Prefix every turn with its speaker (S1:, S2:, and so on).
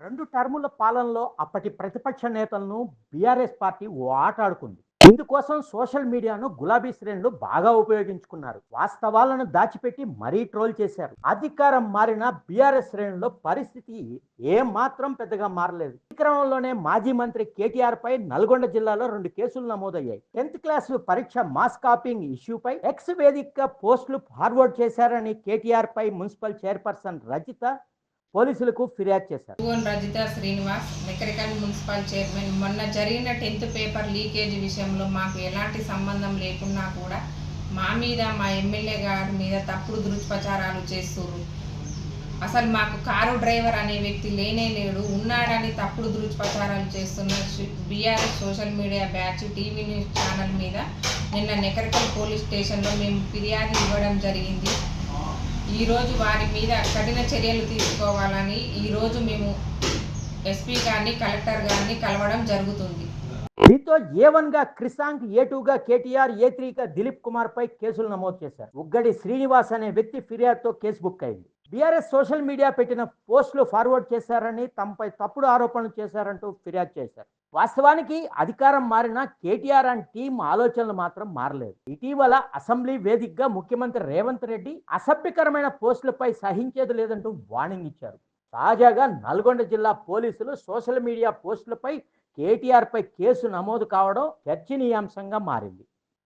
S1: రెండు టర్ముల పాలనలో అప్పటి ప్రతిపక్ష నేతలను బీఆర్ఎస్ పార్టీ ఓ ఇందుకోసం సోషల్ మీడియాను గులాబీ శ్రేణులు బాగా ఉపయోగించుకున్నారు. వాస్తవాలను దాచిపెట్టి మరీ ట్రోల్ చేశారు. అధికారం మారిన బీఆర్ఎస్ శ్రేణుల్లో పరిస్థితి ఏమాత్రం మాత్రం పెద్దగా మారలేదు. ఈ క్రమంలోనే మాజీ మంత్రి కేటీఆర్ పై నల్గొండ జిల్లాలో రెండు కేసులు నమోదయ్యాయి. టెన్త్ క్లాస్ పరీక్ష మాస్ కాపింగ్ ఇష్యూపై ఎక్స్ వేదికగా పోస్టులు ఫార్వర్డ్ చేశారని కేటీఆర్ పై మున్సిపల్ చైర్పర్సన్ రజిత పోలీసులకు ఫిర్యాదు చేశారు.
S2: Rajitha Srinivas Nakrekal municipal chairman. మొన్న జరిగిన టెన్త్ పేపర్ లీకేజ్ విషయంలో మాకు ఎలాంటి సంబంధం లేకున్నా కూడా మా మీద మా ఎమ్మెల్యే గారి మీద తప్పుడు దుష్ప్రచారాలు చేస్తున్నారు అసలు మాకు కారు డ్రైవర్ అనే వ్యక్తి లేనే లేడు. ఉన్నాడని తప్పుడు దుష్ప్రచారాలు చేస్తున్న BRS social media batch TV news channel మీద నిన్న నెకరికల్ పోలీస్ స్టేషన్లో మేము ఫిర్యాదు ఇవ్వడం జరిగింది. ఈరోజు వారి మీద కఠిన చర్యలు తీసుకోవాలని ఈరోజు మేము ఎస్పీ గారిని కలెక్టర్ గారిని కలవడం జరుగుతుంది.
S1: దీంతో ఏ గా క్రిసాంక్ ఏ టూగా కేటీఆర్ ఏ త్రీ గా దిలీప్ కుమార్ పై కేసులు నమోదు చేశారు. ఉగ్గడి శ్రీనివాస్ అనే వ్యక్తి ఫిర్యాదుతో కేసు బుక్ అయింది. బీఆర్ఎస్ సోషల్ మీడియా పెట్టిన పోస్టులు ఫార్వర్డ్ చేశారని తమపై తప్పుడు ఆరోపణలు చేశారంటూ ఫిర్యాదు చేశారు. వాస్తవానికి అధికారం మారిన కేటీఆర్ అండ్ టీం ఆలోచనలు మాత్రం మారలేదు. ఇటీవల అసెంబ్లీ వేదికగా ముఖ్యమంత్రి రేవంత్ రెడ్డి అసభ్యకరమైన పోస్టులపై సహించేది లేదంటూ వార్నింగ్ ఇచ్చారు. తాజాగా నల్గొండ జిల్లా పోలీసులు సోషల్ మీడియా పోస్టులపై కేటీఆర్ పై కేసు నమోదు కావడం చర్చనీయాంశంగా మారింది.